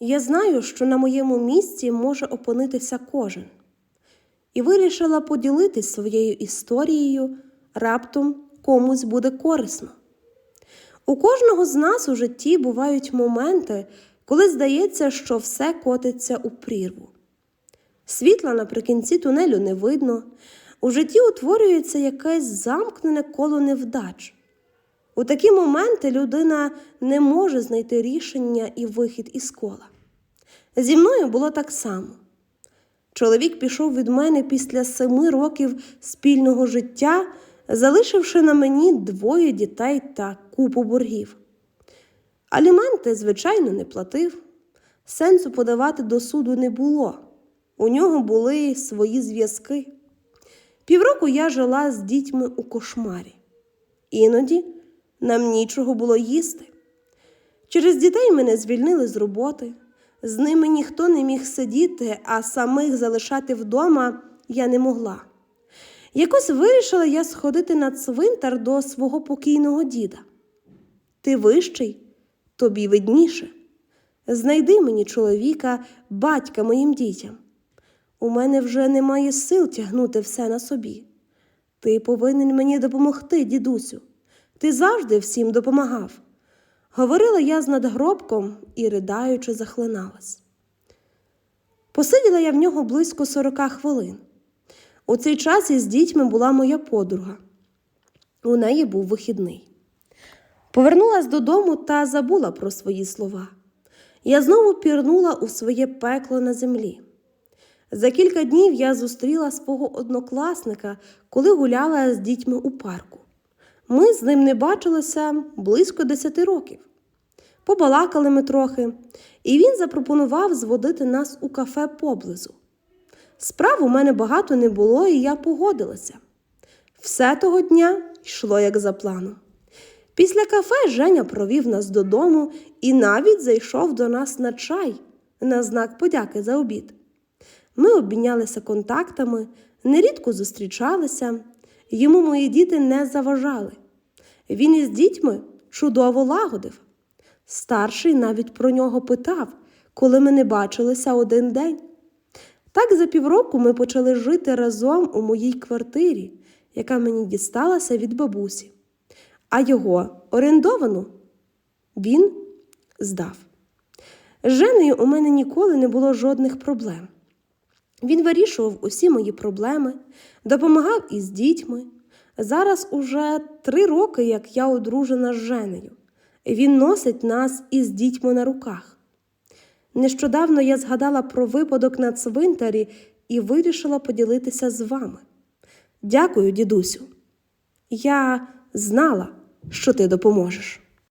Я знаю, що на моєму місці може опинитися кожен, і вирішила поділитись своєю історією, раптом комусь буде корисно. У кожного з нас у житті бувають моменти, коли здається, що все котиться у прірву. Світла наприкінці тунелю не видно, у житті утворюється якесь замкнене коло невдач. У такі моменти людина не може знайти рішення і вихід із кола. Зі мною було так само. Чоловік пішов від мене після семи років спільного життя, залишивши на мені двоє дітей та купу боргів. Аліменти, звичайно, не платив. Сенсу подавати до суду не було. У нього були свої зв'язки. Півроку я жила з дітьми у кошмарі. Іноді нам нічого було їсти. Через дітей мене звільнили з роботи. З ними ніхто не міг сидіти, а самих залишати вдома я не могла. Якось вирішила я сходити на цвинтар до свого покійного діда. Ти вищий, тобі видніше. Знайди мені чоловіка, батька моїм дітям. У мене вже немає сил тягнути все на собі. Ти повинен мені допомогти, дідусю. Ти завжди всім допомагав. Говорила я з надгробком і, riдаючи, захлиналась. Посиділа я в нього близько сорока хвилин. У цей час із дітьми була моя подруга. У неї був вихідний. Повернулась додому та забула про свої слова. Я знову пірнула у своє пекло на землі. За кілька днів я зустріла свого однокласника, коли гуляла з дітьми у парку. Ми з ним не бачилися близько десяти років. Побалакали ми трохи, і він запропонував зводити нас у кафе поблизу. Справ у мене багато не було, і я погодилася. Все того дня йшло як за планом. Після кафе Женя провів нас додому і навіть зайшов до нас на чай на знак подяки за обід. Ми обмінялися контактами, нерідко зустрічалися, йому мої діти не заважали. Він із дітьми чудово лагодив. Старший навіть про нього питав, коли ми не бачилися один день. Так за півроку ми почали жити разом у моїй квартирі, яка мені дісталася від бабусі, а його орендовану він здав. З Женею у мене ніколи не було жодних проблем. Він вирішував усі мої проблеми, допомагав із дітьми. Зараз уже три роки, як я одружена з Женею. Він носить нас із дітьми на руках. Нещодавно я згадала про випадок на цвинтарі і вирішила поділитися з вами. Дякую, дідусю. Я знала, що ти допоможеш.